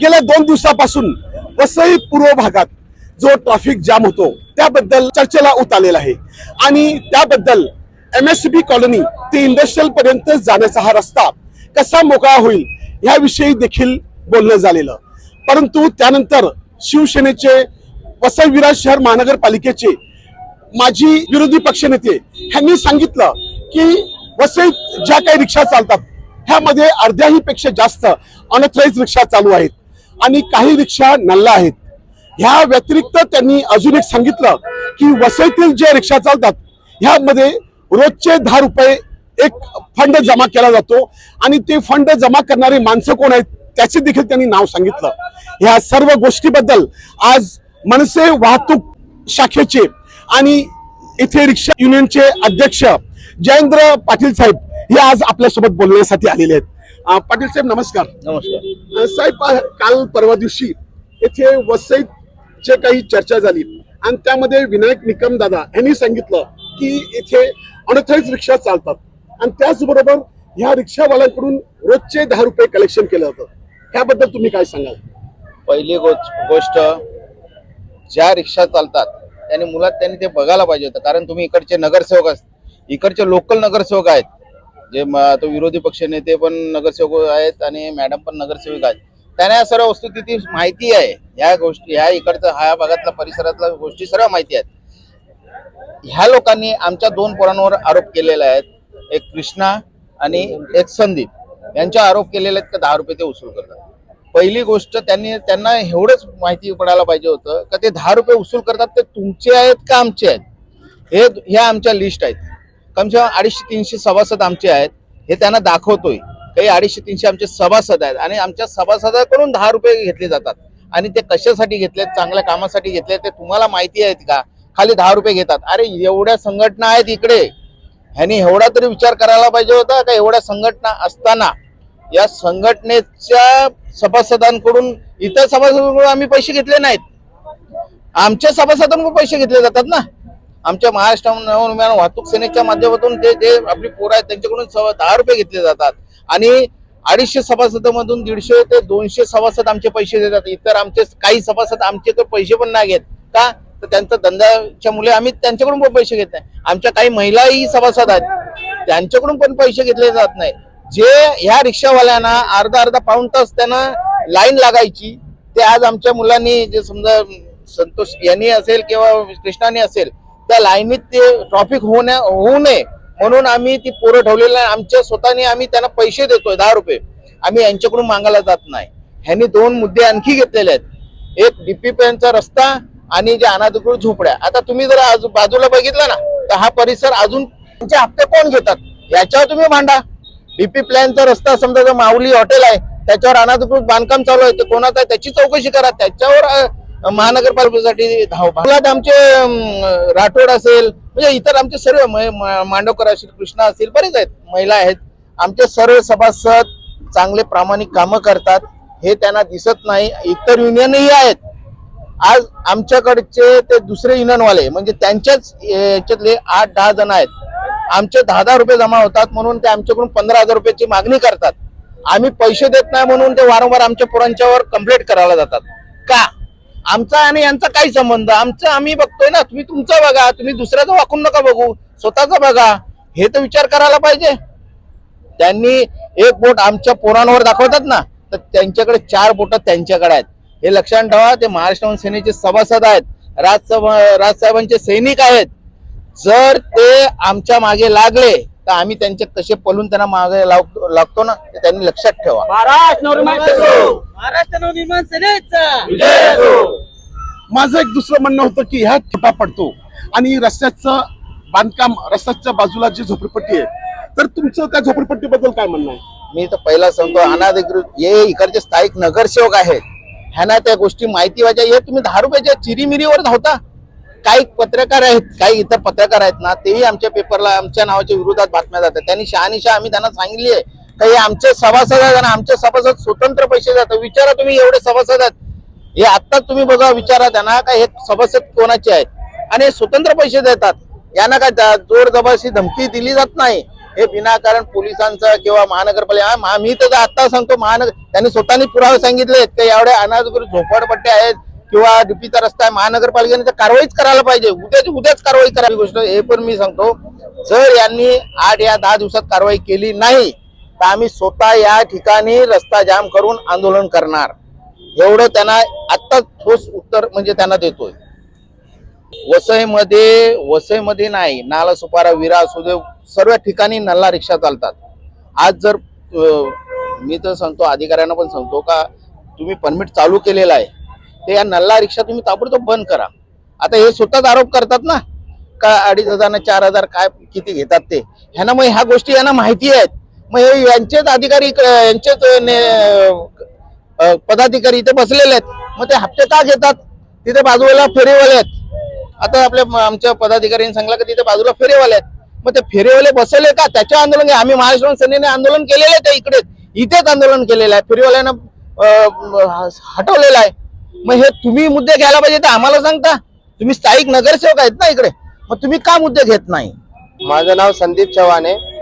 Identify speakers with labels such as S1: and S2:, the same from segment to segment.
S1: गेल्या दोन दिवसापासून वसई पूर्व भागात जो ट्रॅफिक जाम होतो त्याबद्दल चर्चेला उतारलेला आहे. आणि त्याबद्दल एम एस बी कॉलनी ते इंडस्ट्रियल पर्यंत जाण्याचा हा रस्ता कसा मोकळा होईल ह्याविषयी देखील बोलणं झालेलं. परंतु त्यानंतर शिवसेनेचे वसई विराज शहर महानगरपालिकेचे माजी विरोधी पक्षनेते ह्यांनी सांगितलं की वसईत ज्या काही रिक्षा चालतात ह्यामध्ये अर्ध्याही पेक्षा जास्त अनथराईज रिक्षा चालू आहेत. आणि काही रिक्षा नल्ला आहेत. ह्या व्यतिरिक्त त्यांनी अजून एक सांगितलं की वसईतील जे रिक्षा चालतात ह्यामध्ये रोजचे दहा रुपये एक फंड जमा केला जातो आणि ते फंड जमा करणारे माणसं कोण आहेत त्याचे देखील त्यांनी नाव सांगितलं. ह्या सर्व गोष्टीबद्दल आज मनसे वाहतूक शाखेचे आणि इथे रिक्षा युनियनचे अध्यक्ष जयेंद्र पाटील साहेब हे आज आपल्यासोबत बोलण्यासाठी आलेले आहेत. पाटील साहेब नमस्कार.
S2: नमस्कार.
S1: साहेब काल परवा दिवशी येथे वसईत जे काही चर्चा झाली आणि त्यामध्ये विनायक निकम दादा यांनी सांगितलं की इथे अनथराईज रिक्षा चालतात. आणि त्याचबरोबर ह्या रिक्षावाल्यांकडून रोजचे दहा रुपये कलेक्शन केलं जातं. त्याबद्दल तुम्ही काय सांगाल?
S2: पहिली गोष्ट गोष्ट ज्या रिक्षा चालतात त्यांनी मुलात त्यांनी ते बघायला पाहिजे होतं. कारण तुम्ही इकडचे नगरसेवक अस इकडचे लोकल नगरसेवक आहेत. जे तो विरोधी पक्ष नेते पण नगरसेवक आहेत आणि मॅडम पण नगरसेवक आहेत. त्यांना या सर्व वस्तुस्थिती माहिती आहे. ह्या गोष्टी ह्या इकडचं ह्या भागातल्या परिसरातल्या गोष्टी सर्व माहिती आहेत. ह्या लोकांनी आमच्या दोन पोरांवर आरोप केलेले आहेत. एक कृष्णा आणि एक संदीप. यांच्या आरोप केलेले आहेत का दहा रुपये ते उसूल करतात. पहिली गोष्ट त्यांनी त्यांना एवढंच माहिती पडायला पाहिजे होतं का ते दहा रुपये उसूल करतात ते तुमचे आहेत का आमचे आहेत? हे ह्या आमच्या लिस्ट आहेत. कमसे कम अडीचशे तीनशे सभासद आमचे आहेत हे त्यांना दाखवतोय. काही अडीचशे तीनशे आमचे सभासद आहेत आणि आमच्या सभासदाकडून दहा रुपये घेतले जातात. आणि ते कशासाठी घेतलेत चांगल्या कामासाठी घेतले ते तुम्हाला माहिती आहेत का? खाली दहा रुपये घेतात. अरे एवढ्या संघटना आहेत इकडे. ह्यांनी एवढा तरी विचार करायला पाहिजे होता का? एवढ्या संघटना असताना या संघटनेच्या सभासदांकडून इतर सभासदांकडून आम्ही पैसे घेतले नाहीत. आमच्या सभासदांकडून पैसे घेतले जातात ना? आमच्या महाराष्ट्र नवनिर्माण वाहतूक सेनेच्या माध्यमातून ते जे आपली पोरं आहेत त्यांच्याकडून सव्वा दहा रुपये घेतले जातात. आणि अडीचशे सभासदामधून दीडशे ते दोनशे सभासद आमचे पैसे देतात. इतर आमचे काही सभासद आमचे तर पैसे पण नाही घेत. का? तर त्यांचा धंद्याच्या मुले आम्ही त्यांच्याकडून पण पैसे घेत नाही. आमच्या काही महिलाही सभासद आहेत. त्यांच्याकडून पण पैसे घेतले जात नाही. जे ह्या रिक्षावाल्यांना अर्धा अर्धा पाऊण तास त्यांना लाईन लागायची ते आज आमच्या मुलांनी जे समजा संतोष यांनी असेल किंवा कृष्णाने असेल त्या लाईनीत ते ट्रॉफिक होऊ होऊ नये. म्हणून आम्ही ती पोरं ठेवलेलं आहे आमच्या स्वतःने आम्ही त्यांना पैसे देतोय दहा रुपये. आम्ही यांच्याकडून मागायला जात नाही. ह्यांनी दोन मुद्दे आणखी घेतलेले आहेत. एक डीपीपीएनचा रस्ता आणि जे अनाधिकृत झोपड्या. आता तुम्ही जर आजू- बाजूला बघितलं ना तर हा परिसर अजून त्यांचे हप्ते कोण घेतात? याच्यावर तुम्ही भांडा. डीपी प्लॅनचा रस्ता समजा जो माऊली हॉटेल आहे त्याच्यावर अनाधिकृत बांधकाम चालू आहे ते कोणाचं आहे? त्याची चौकशी करा. त्याच्यावर महानगरपालिकेसाठी धाव आमचे राठोड असेल म्हणजे इतर आमचे सर्व मांडवकर असेल कृष्णा असेल बरेच आहेत महिला आहेत. आमचे सर्व सभासद चांगले प्रामाणिक कामं करतात हे त्यांना दिसत नाही. इतर युनियनही आहेत. आज आमच्याकडचे ते दुसरे युनियनवाले म्हणजे त्यांच्याच याच्यातले आठ दहा जण आहेत. आमचे दहा दहा रुपये जमा होतात म्हणून ते आमच्याकडून पंधरा हजार रुपयाची मागणी करतात. आम्ही पैसे देत नाही म्हणून ते वारंवार आमच्या पोरांच्यावर कंप्लेंट करायला जातात. का? आमचा आणि यांचा काही संबंध. आमचं आम्ही बघतोय ना तुम्ही तुमचं बघा तुम्ही दुसऱ्याचं वाकून नका बघू स्वतःचा बघा. हे तर विचार करायला पाहिजे. त्यांनी एक बोट आमच्या पोरांवर दाखवतात ना तर त्यांच्याकडे चार बोट त्यांच्याकडे आहेत. हे लक्षात ठेवा ते महाराष्ट्र सेनेचे सभासद आहेत. राजसभा राजसाहेबांचे सैनिक आहेत. जर ते आमच्या मागे लागले तर आम्ही त्यांचे कसे पळून त्यांना मागे लावतो लागतो ना ते त्यांनी लक्षात ठेवा.
S3: महाराष्ट्र नवनिर्माण सेनेचा! महाराष्ट्र नवनिर्माण सेनेचा!
S1: माझं एक दुसरं म्हणणं होतं की ह्या ठिपा पडतो आणि रस्त्याचं बांधकाम रस्त्याच्या बाजूला जी झोपडपट्टी आहे तर तुमचं त्या झोपडपट्टीबद्दल काय म्हणणं आहे?
S2: मी तर पहिला सांगतो अनाधिकृत हे इकडचे स्थायिक नगरसेवक आहेत. ह्यांना त्या गोष्टी माहिती पाहिजे हे तुम्ही दहा रुपयाच्या चिरीमिरीवर धावता. काही पत्रकार आहेत काही इतर पत्रकार आहेत ना तेही आमच्या पेपरला आमच्या नावाच्या विरोधात बातम्या जातात. त्यांनी शहानिशा आम्ही त्यांना सांगितली आहे काही आमचे सभासद आहेत आणि आमचे सभासद स्वतंत्र पैसे जातात विचारा तुम्ही एवढे सभासद आहेत. हे आत्ताच तुम्ही बघा विचारा त्यांना का हे सभासद कोणाचे आहेत. आणि हे स्वतंत्र पैसे देतात. यांना काय जा- जोर धमकी दिली जात नाही. हे विनाकारण पोलिसांचं किंवा महानगरपालिका मी तर आता सांगतो महानगर त्यांनी स्वतःनी पुरावे सांगितले ते एवढे अनाधिकृत झोपडपट्टे आहेत. किंवा डीपीचा रस्ता आहे महानगरपालिकेने तर कारवाईच करायला पाहिजे. उद्याच उद्याच कारवाई करावी गोष्ट. हे पण मी सांगतो जर यांनी आठ या दहा दिवसात कारवाई केली नाही तर आम्ही स्वतः या ठिकाणी रस्ता जाम करून आंदोलन करणार. एवढं त्यांना आत्ता ठोस उत्तर म्हणजे त्यांना देतोय. वसईमध्ये वसईमध्ये नाही नाला सुपारा विरा असू दे सर्व ठिकाणी नल्ला रिक्षा चालतात. आज जर मी तर सांगतो अधिकाऱ्यांना पण सांगतो का तुम्ही परमिट चालू केलेला आहे. ते या नल्ला रिक्षा तुम्ही ताबडतोब बंद करा. आता हे स्वतःच आरोप करतात ना का अडीच हजार ना चार हजार काय किती घेतात ते. ह्यांना मग ह्या गोष्टी यांना माहिती आहेत. मग हे यांचेच अधिकारी यांचेच पदाधिकारी इथे बसलेले आहेत. मग ते हप्ते का घेतात? तिथे बाजूला फेरीवाले आहेत. आता आपल्या आमच्या पदाधिकाऱ्यांनी सांगला की तिथे बाजूला फेरीवाले आहेत. मग ते फेरीवाले बसले का? त्याच्या आंदोलन आम्ही महाराष्ट्र सेनेने आंदोलन केलेलं आहे त्या इकडे. इथेच आंदोलन केलेलं आहे. फेरीवाल्यांना हटवलेलं आहे. मग हे तुम्ही मुद्दे घ्यायला पाहिजे तर आम्हाला सांगता. तुम्ही स्थायिक नगरसेवक आहेत ना इकडे. मग तुम्ही का मुद्दे घेत नाही?
S4: माझं नाव संदीप चव्हाण आहे.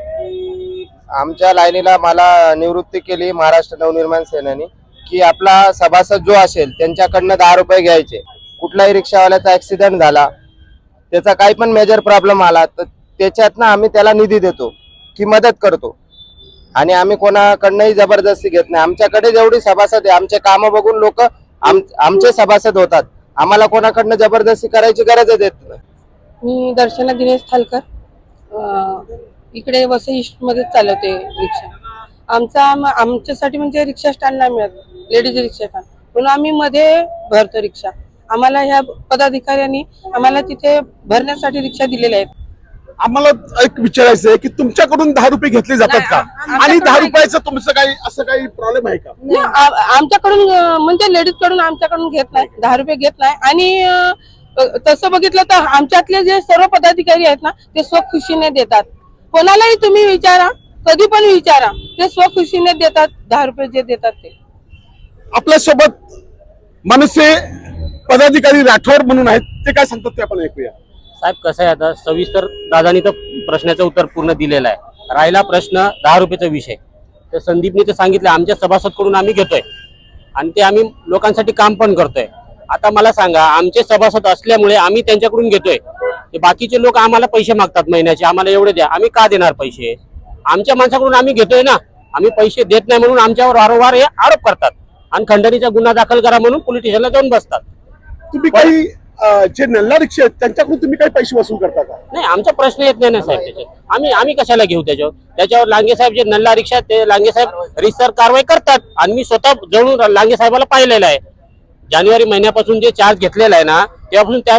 S4: आमच्या लाईनीला मला निवृत्ती केली महाराष्ट्र नवनिर्माण सेनेने की आपला सभासद जो असेल त्यांच्याकडनं दहा रुपये घ्यायचे. कुठलाही रिक्षावाल्याचा ऍक्सिडेंट झाला त्याचा काही पण मेजर प्रॉब्लेम आला तर त्याच्यातनं आम्ही त्याला निधी देतो की मदत करतो. आणि आम्ही कोणाकडनंही जबरदस्ती घेत नाही. आमच्याकडे जेवढी सभासद आहे आमचे कामं बघून लोक आम आमचे सभासद होतात. आम्हाला कोणाकडनं जबरदस्ती करायची गरजच येत नाही
S5: मी दर्शना दिनेश थालकर. अं, इकडे वसई ईस्टमध्ये चालवते रिक्षा. आमचा आम- आमच्यासाठी म्हणजे रिक्षा स्टँड नाही मिळत. लेडीज रिक्षा स्टँड म्हणून आम्ही मध्ये भरतो रिक्षा. आम्हाला ह्या पदाधिकाऱ्यांनी आम्हाला तिथे भरण्यासाठी रिक्षा दिलेल्या आहेत.
S1: आम्हाला एक विचारायचं आहे की तुमच्याकडून दहा रुपये घेतले जातात का? आणि दहा. रुपयाचं तुमचं काही असं काही प्रॉब्लेम आहे का?
S5: नाही, आ- आमच्याकडून अं, म्हणजे लेडीजकडून आमच्याकडून घेत नाही दहा रुपये घेत नाही. आणि अं, तसं बघितलं तर आमच्यातले जे सर्व पदाधिकारी आहेत ना ते स्वखुशीने देतात. कोणालाही तुम्ही विचारा कधी पण विचारा ते स्वखुशीने देतात दहा रुपये जे देतात ते.
S1: आपल्यासोबत मनसे पदाधिकारी राठोड म्हणून आहेत ते काय सांगतात ते आपण ऐकूया.
S6: साहेब कसं आहे आता? सविस्तर दादानी तर प्रश्नाचं उत्तर पूर्ण दिलेलं आहे. राहिला प्रश्न दहा रुपयाचा विषय. तर संदीपने तर सांगितलं आमच्या सभासदकडून आम्ही घेतोय. आणि ते आम्ही लोकांसाठी काम पण करतोय. आता मला सांगा आमचे सभासद असल्यामुळे आम्ही त्यांच्याकडून घेतोय. ते बाकीचे लोक आम्हाला पैसे मागतात महिन्याचे आम्हाला एवढे द्या. आम्ही का देणार पैसे? आमच्या माणसाकडून आम्ही घेतोय ना. आम्ही पैसे देत नाही म्हणून आमच्यावर वारंवार हे आरोप करतात. आणि खंडणीचा गुन्हा दाखल करा म्हणून पोलीस स्टेशनला जाऊन बसतात.
S1: तुम्ही काही जे नल्ला रिक्षा आहेत त्यांच्याकडून तुम्ही काही पैसे वसूल करता का?
S6: नाही आमचा प्रश्न येत नाही ना साहेब त्याच्यात आम्ही आम्ही कशाला घेऊ त्याच्यावर? त्याच्यावर लांगे साहेब जे नल्ला रिक्षा आहेत, ते लांगे साहेब रिसर कारवाई करतात. आणि मी स्वतः जवळून लांगे साहेबाला पाहिलेलं आहे. जानेवारी महिन्यापासून जे चार्ज घेतलेला आहे ना तेव्हापासून त्या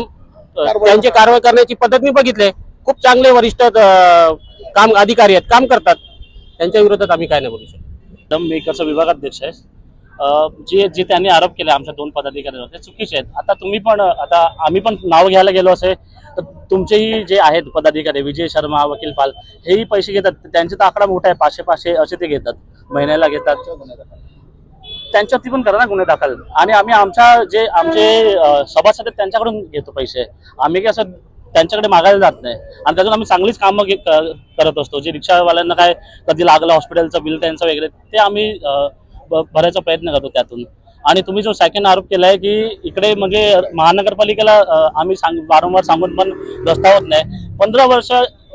S6: त्यांची कारवाई करण्याची पद्धत मी बघितले. खूप चांगले वरिष्ठ काम अधिकारी आहेत काम करतात. त्यांच्या विरोधात आम्ही काय नाही बोलू शकतो.
S7: दम मेकरचा विभागाध्यक्ष आहे जे जे त्यांनी आरोप केले आमच्या दोन पदाधिकाऱ्यांवर ते चुकीचे आहेत. आता तुम्ही पण आता आम्ही पण नाव घ्यायला गेलो असे तर तुमचेही जे आहेत पदाधिकारी विजय शर्मा वकील पाल हेही पैसे घेतात. त्यांचा तर आकडा मोठा आहे पाचशे पाचशे असे ते घेतात. महिन्याला घेतात. त्यांच्यावरती पण करा ना गुन्हे दाखल. आणि आम्ही आमच्या जे आमचे सभासद आहेत त्यांच्याकडून घेतो पैसे. आम्ही काय असं त्यांच्याकडे मागायला जात नाही. आणि त्यातून आम्ही चांगलीच कामं करत असतो. जे रिक्षावाल्यांना काय कधी लागलं हॉस्पिटलचं बिल त्यांचं वगैरे ते आम्ही भरायचा प्रयत्न करतो त्यातून. आणि तुम्ही जो सेकंड आरोप केला आहे की इकडे म्हणजे महानगरपालिकेला आम्ही सांग वारंवार सांगून पण रस्ता होत नाही. पंधरा वर्ष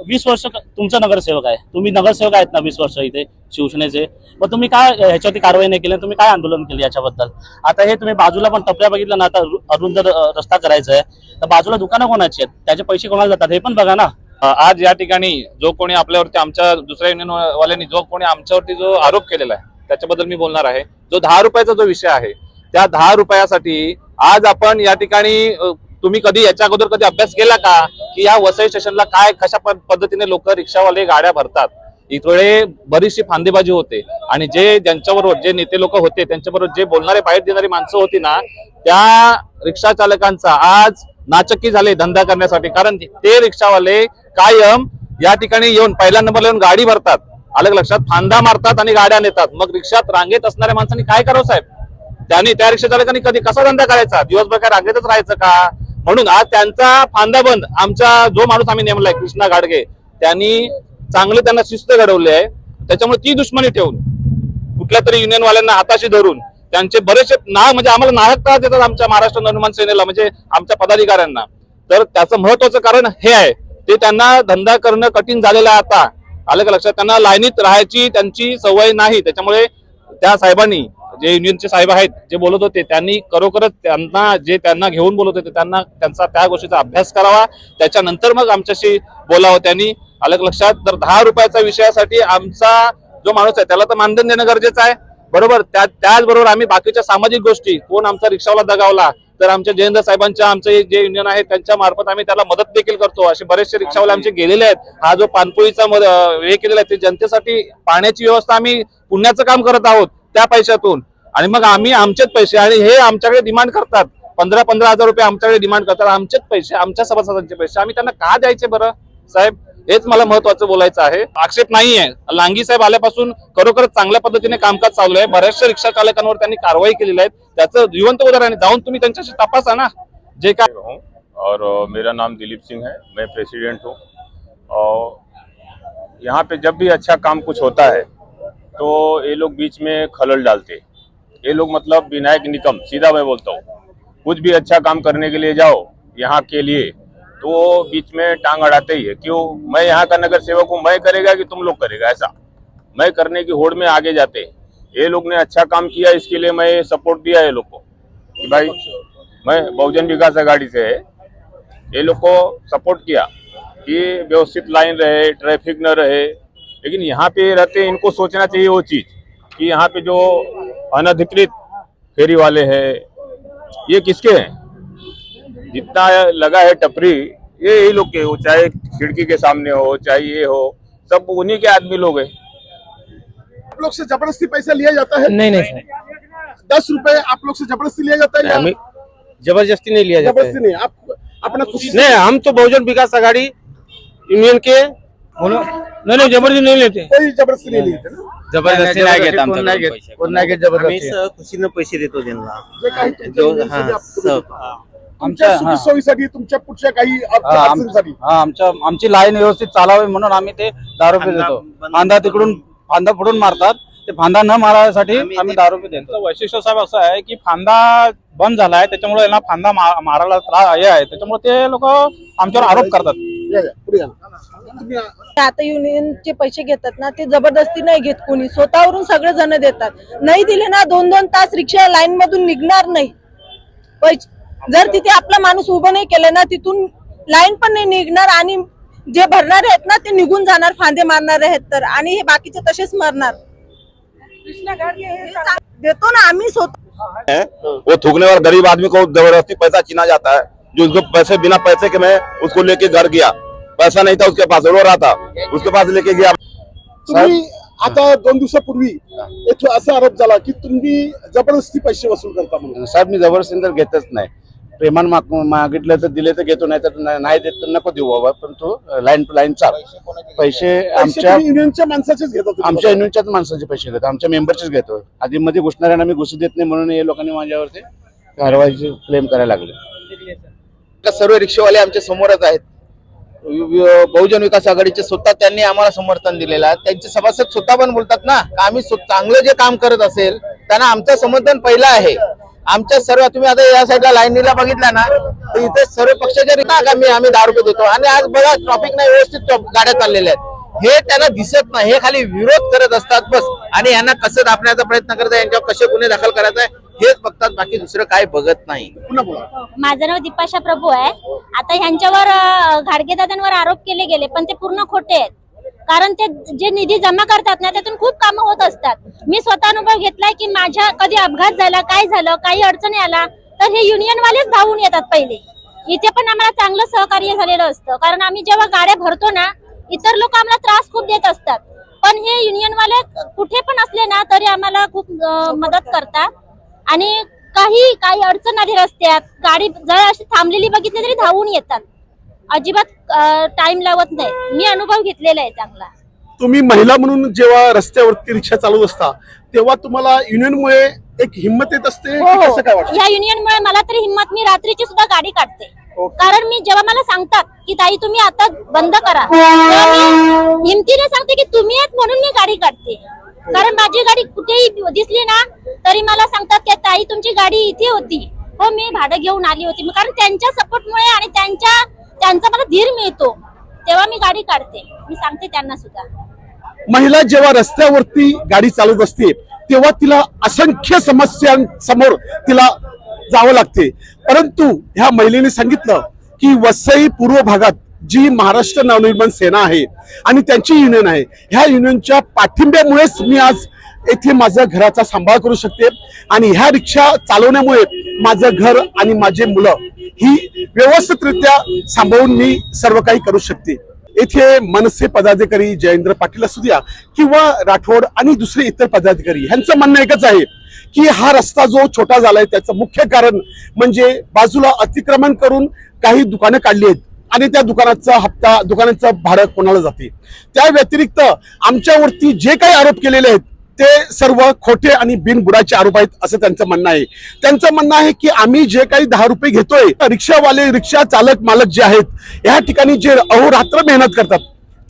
S7: वीस वर्ष तुमचा नगरसेवक आहे. तुम्ही नगरसेवक आहेत ना वीस वर्ष इथे शिवसेनेचे. मग तुम्ही काय ह्याच्यावरती कारवाई नाही केली तुम्ही काय आंदोलन केले याच्याबद्दल? आता हे तुम्ही बाजूला पण टपऱ्या बघितलं ना आता अरुंद रस्ता करायचा आहे. तर बाजूला दुकानं कोणाची आहेत? त्याचे पैसे कोणाला जातात हे पण बघा ना.
S8: आज या ठिकाणी जो कोणी आपल्यावरती आमच्या दुसऱ्या युनियन वाल्यांनी जो कोणी आमच्यावरती जो आरोप केलेला आहे त्याच्याबद्दल मी बोलणार आहे. जो दहा रुपयाचा जो विषय आहे त्या दहा रुपयासाठी आज आपण या ठिकाणी तुम्ही कधी याच्या अगोदर कधी अभ्यास केला का? की या वसई स्टेशनला काय कशा पद्धतीने लोक रिक्षावाले गाड्या भरतात? इकडे बरीचशी फांदेबाजी होते. आणि जे ज्यांच्याबरोबर जे नेते लोक होते त्यांच्याबरोबर जे बोलणारे बाहेर देणारी माणसं होती ना त्या रिक्षा चालकांचा आज नाचक्की झाले धंदा करण्यासाठी. कारण ते रिक्षावाले कायम या ठिकाणी येऊन पहिल्या नंबरला येऊन गाडी भरतात. अलग लक्षात फांदा मारतात आणि गाड्या नेतात. मग रिक्षात रांगेत असणाऱ्या माणसांनी काय करावं साहेब? त्यांनी त्या रिक्षा चालकांनी कधी कसा धंदा करायचा? दिवसभर काय रांगेतच राहायचं का? म्हणून आज त्यांचा फांदा बंद. आमचा जो माणूस आम्ही नेमलाय कृष्णा गाडगे त्यांनी चांगले त्यांना शिस्त घडवली आहे. त्याच्यामुळे ती दुश्मनी ठेवून कुठल्या तरी युनियनवाल्यांना हाताशी धरून त्यांचे बरेचसे ना म्हणजे आम्हाला नाहक त्रास देतात आमच्या महाराष्ट्र नवनिर्माण सेनेला म्हणजे आमच्या पदाधिकाऱ्यांना. तर त्याचं महत्वाचं कारण हे आहे. ते त्यांना धंदा करणं कठीण झालेलं आहे आता. आलं का लक्षात? त्यांना लाईनीत राहायची त्यांची सवय नाही. त्याच्यामुळे त्या साहेबांनी जे युनियनचे साहेब आहेत जे बोलत होते त्यांनी खरोखरच त्यांना जे त्यांना घेऊन बोलत होते त्यांना त्यांचा त्या गोष्टीचा अभ्यास करावा. त्याच्यानंतर मग आमच्याशी बोलावं त्यांनी. आलं लक्षात? तर दहा रुपयाच्या विषयासाठी आमचा जो माणूस आहे त्याला तर मानधन देणं गरजेचं आहे. बरोबर? त्या त्याचबरोबर आम्ही बाकीच्या सामाजिक गोष्टी कोण आमचा रिक्षावाला दगावला तर आमच्या जयेंद्र साहेबांच्या आमचे जे युनियन आहे त्यांच्या मार्फत आम्ही त्याला मदत देखील करतो. असे बरेचसे रिक्षावाले आमचे गेलेले आहेत. हा जो पानपोळीचा हे केलेला आहे ते जनतेसाठी पाण्याची व्यवस्था आम्ही पुण्याचं काम करत आहोत त्या पैशातून. आणि मग आम्ही आमचेच पैसे आणि हे आमच्याकडे डिमांड करतात. पंधरा पंधरा हजार रुपये आमच्याकडे डिमांड करतात. आमचेच पैसे आमच्या सभासदांचे पैसे. आम्ही त्यांना का द्यायचे बरं? साहेब हेच मला महत्वाचं बोलायचं आहे. आक्षेप नाहीये. लांगी साहेब आल्यापासून खरोखरच चांगल्या पद्धतीने कामकाज चालू आहे. बऱ्याचशा रिक्षा चालकांवर त्यांनी कारवाई केलेली आहे. त्याचं जिवंत उदाहरण जाऊन तुम्ही त्यांच्याशी तपासा ना. जे काय
S9: हो. और मेरा नाम दिलीप सिंह है. मैं प्रेसिडेंट हूँ. और यहाँ पे जब भी अच्छा काम कुछ होता है तो ये लोग बीच में खलल डालते ये लोग मतलब विनायक निकम सीधा मैं बोलता हूँ। कुछ भी अच्छा काम करने के लिए जाओ यहाँ के लिए। तो वो बीच में टांग अड़ाते ही है। क्यों? मैं यहाँ का नगर सेवक हूँ, मैं करेगा कि तुम लोग करेगा? ऐसा। मैं करने की होड़ में आगे जाते। हैं। ये लोग ने अच्छा काम किया, इसके लिए मैं सपोर्ट दिया ये लोग को। कि भाई, मैं बहुजन विकास आघाड़ी से है। ये लोग को सपोर्ट किया कि व्यवस्थित लाइन रहे ट्रैफ़िक न रहे। लेकिन यहाँ पे रहते, इनको सोचना चाहिए वो चीज़ कि यहाँ पे जो अनधिकृत फेरी वाले हैं, ये किसके हैं? जितना लगा है टपरी ये यही लोग के हो चाहे खिड़की के सामने हो चाहे ये हो सब उन्हीं के आदमी लोग हैं।
S1: आप लोग से ज़बरदस्ती पैसा लिया जाता है?
S2: नहीं नहीं
S1: दस रुपए आप लोग से ज़बरदस्ती लिया जाता है
S2: ज़बरदस्ती नहीं लिया
S1: ज़बरदस्ती नहीं आप अपना खुशी
S2: नहीं हम तो बहुजन विकास आघाड़ी यूनियन के। नहीं नहीं ज़बरदस्ती नहीं लेते।
S1: कोई ज़बरदस्ती नहीं लेते ना?
S2: ज़बरदस्ती नाही घेत घेत कोण नाही घेत ज़बरदस्ती
S3: खुशीनं पैसे देतो त्यांना
S1: जे
S3: हा,
S1: तुमच्या
S3: आमच्या- हा.
S1: तुमच्या पुढच्या काही अड-
S3: आम-
S1: अडचणीसाठी
S3: हा आमच्या आमची लाईन व्यवस्थित चालावी म्हणून आम्ही ते दहा रुपये देतो फांदा तिकडून फांदा फुडून मारतात. ते फांदा न मारायसाठी आम्ही दहा रुपये देतो
S10: वैशिष्ट्य साहेब असं आहे की फांदा बंद झालाय त्याच्यामुळे यांना फांदा मा- मारायला त्रास हे आहे. त्याच्यामुळे ते लोक आमच्यावर आरोप करतात.
S1: या, या, पुढे या ना. तुम्ही आ-
S11: आता युनियनचे पैसे घेतात ना ते जबरदस्ती नाही घेत कोणी. स्वतःवरून सगळे जण देतात. नाही दिले ना दोन दोन तास रिक्षा लाईन मधून निघणार नाही. पैसे जर तिथे आपला माणूस उभं नाही केलं ना तिथून लाईन पण नाही निघणार आणि जे भरणारे आहेत ना ते निघून जाणार फांदे मारणारे आहेत तर. आणि हे बाकीचे तसेच मरणार. देतो ना आम्ही स्वतः.
S12: वो थूकने वाला गरीब आदमी को जबरदस्ती पैसा छीना जाता है। जो उसको पैसे बिना पैसे के मैं उसको लेके घर गया। पैसा नहीं था उसके पास रो रहा था। उसके पास लेके गया।
S1: तुम्ही आता दोन दिवसापूर्वी येथे असा आरोप झाला की तुम्ही जबरदस्ती पैसे वसूल करता म्हणून.
S12: साहेब मी जबरदस्ती तर घेतच नाही. प्रेमान माग मागितलं तर दिले तर घेतो नाही तर नाही देत तर नको देऊ बाबा. पण तो लाईन टू लाईन चाल. पैसे आमच्या
S1: युनियनच्या माणसाचेच घेता.
S12: आमच्या युनियनच्याच माणसाचे पैसे घेतो. आमच्या मेंबरचेच घेतो. आधी मध्ये घुसणाऱ्यांना मी घुसू देत नाही म्हणून हे लोकांनी माझ्यावरती कारवाईची क्लेम करायला लागले.
S2: सर्व रिक्षावाले आमच्या समोरच आहेत. बहुजन विकास आघाडीचे स्वतः त्यांनी आम्हाला समर्थन दिलेलं आहे. त्यांचे सभासद स्वतः पण बोलतात ना आम्ही चांगलं जे काम करत असेल त्यांना आमचं समर्थन पहिलं आहे. आमच्या सर्व तुम्ही आता या साईडला लाईनीला बघितला ना तर इथे सर्व पक्षाच्या रिक्षा आम्ही आम्ही दहा रुपये देतो आणि आज बघा ट्रॉफिक नाही व्यवस्थित गाड्या चाललेल्या आहेत. हे त्यांना दिसत नाही हे खाली विरोध करत असतात बस. आणि यांना कसं दाबण्याचा प्रयत्न करतात यांच्यावर कसे गुन्हे दाखल करायचा आहे हेच बघतात बाकी दुसरं काय बघत नाही.
S1: पुन्हा बोला.
S13: माझं नाव दीपाशा प्रभू आहे. आता ह्यांच्यावर घाडगे दादांवर आरोप केले गेले पण ते पूर्ण खोटे आहेत. कारण ते जे निधी जमा करतात ना त्यातून खूप कामं होत असतात. मी स्वतः अनुभव घेतलाय की माझ्या कधी अपघात झाला काय झालं काही अडचणी आला तर हे युनियन वालेच धावून येतात पहिले. इथे पण आम्हाला चांगलं सहकार्य झालेलं असतं. कारण आम्ही जेव्हा गाड्या भरतो ना इतर लोक आम्हाला त्रास खूप देत असतात. पण हे युनियन वाले कुठे पण असले ना तरी आम्हाला खूप मदत करतात. आणि काही काही अडचण आली रस्त्यात गाडी जर अशी थांबलेली बघितली तरी धावून येतात. अजिबात टाइम लावत नाही. मी अनुभव घेतलेला आहे चांगला.
S1: तुम्ही महिला म्हणून जेव्हा रस्त्यावरती रिक्षा चालवत असता तेव्हा तुम्हाला युनियनमुळे एक हिंमत येत असते?
S13: हो
S1: की
S13: हो
S1: कसं काय वाटतं?
S13: या युनियनमुळे मला तरी हिंमत मी रात्रीची सुद्धा गाडी काढते. कारण मी जेव्हा मला सांगतात की ताई तुम्ही आता बंद करा. तेव्हा मी हिमतीने सांगते की तुम्ही आहेत म्हणून मी गाडी काढते. कारण माझी गाडी कुठेही दिसली ना तरी मला सांगतात की ताई तुमची गाडी इथे होती. हो मी भाडं घेऊन आली होती. कारण त्यांच्या सपोर्टमुळे आणि त्यांच्या त्यांचा मला धीर मिळतो. तेव्हा मी गाडी काढते. मी सांगते त्यांना सुद्धा.
S1: महिला जेव्हा रस्त्यावरती गाडी चालवत असते तेव्हा तिला असंख्य समस्यांसमोर तिला जावं लागते. परंतु ह्या महिलेने सांगितलं की वसई पूर्व भागात जी महाराष्ट्र नवनिर्माण सेना आहे आणि त्यांची युनियन आहे ह्या युनियनच्या पाठिंब्यामुळेच मी आज येथे माझ्या घराचा सांभाळ करू शकते आणि ह्या रिक्षा चालवण्यामुळे माझं घर आणि माझे मुलं ही व्यवस्थितरित्या सांभाळून मी सर्व काही करू शकते. येथे मनसे पदाधिकारी जयेंद्र पाटील असू द्या किंवा राठोड आणि दुसरे इतर पदाधिकारी ह्यांचं म्हणणं एकच आहे की हा रस्ता जो छोटा झालाय त्याचं मुख्य कारण म्हणजे बाजूला अतिक्रमण करून काही दुकानं काढली आहेत आणि त्या दुकानाचा हप्ता दुकानाचं भाडं कोणाला जाते. त्या व्यतिरिक्त आमच्यावरती जे काही आरोप केलेले आहेत ते सर्व खोटे आणि बिनबुडाचे आरोप आहेत असं त्यांचं म्हणणं आहे. त्यांचं म्हणणं आहे की आम्ही जे काही दहा रुपये घेतोय रिक्षावाले रिक्षा चालक मालक जे आहेत या ठिकाणी जे अहोरात्र मेहनत करतात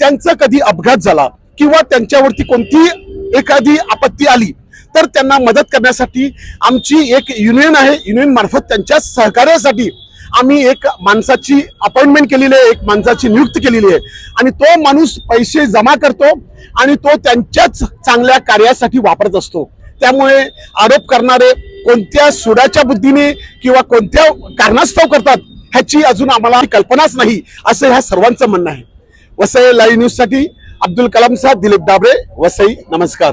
S1: त्यांचा कधी अपघात झाला किंवा त्यांच्यावरती कोणती एखादी आपत्ती आली तर त्यांना मदत करण्यासाठी आमची एक युनियन आहे. युनियन मार्फत त्यांच्या सहकार्यासाठी आम्ही एक माणसाची अपॉइंटमेंट केलेली आहे एक माणसाची नियुक्ती केलेली आहे. आणि तो माणूस पैसे जमा करतो आणि तो त्यांच्याच चांगल्या कार्यासाठी वापरत असतो. त्यामुळे आरोप करणारे कोणत्या सुडाच्या बुद्धीने किंवा कोणत्या कारणास्तव करतात ह्याची अजून आम्हाला कल्पनाच नाही असं ह्या सर्वांचं म्हणणं आहे. वसई लाईव्ह न्यूजसाठी अब्दुल कलाम साहेब दिलीप डाबरे वसई नमस्कार.